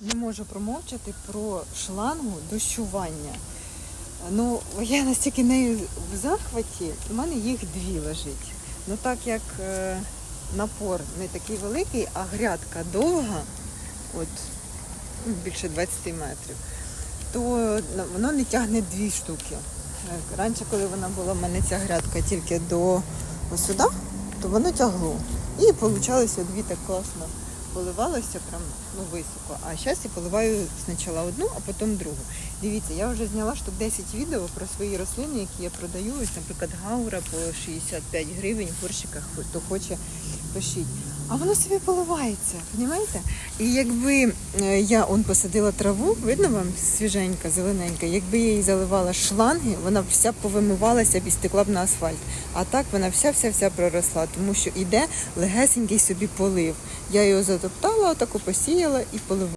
не можу промовчати про шлангу дощування. Ну, я настільки нею в захваті, у мене їх дві лежить. Ну так як е, напор не такий великий, а грядка довга, от ну, більше 20 метрів, то воно не тягне дві штуки. Е, Раніше, коли вона була в мене ця грядка тільки до сюди, то воно тягло. І получалося дві так класно поливалося прям ну, високо. А зараз я поливаю спочатку одну, а потім другу. Дивіться, я вже зняла штук 10 відео про свої рослини, які я продаю. Ось, наприклад, гаура по 65 гривень в горщиках, хто хоче, пишіть. А воно собі поливається, розумієте? І якби е, я он посадила траву, видно вам свіженька, зелененька, якби я її заливала шланги, вона вся повимивалася і стекла б на асфальт. А так вона вся-вся-вся проросла, тому що іде легесенький собі полив. Я його затоптала, отаку посіяла і поливала.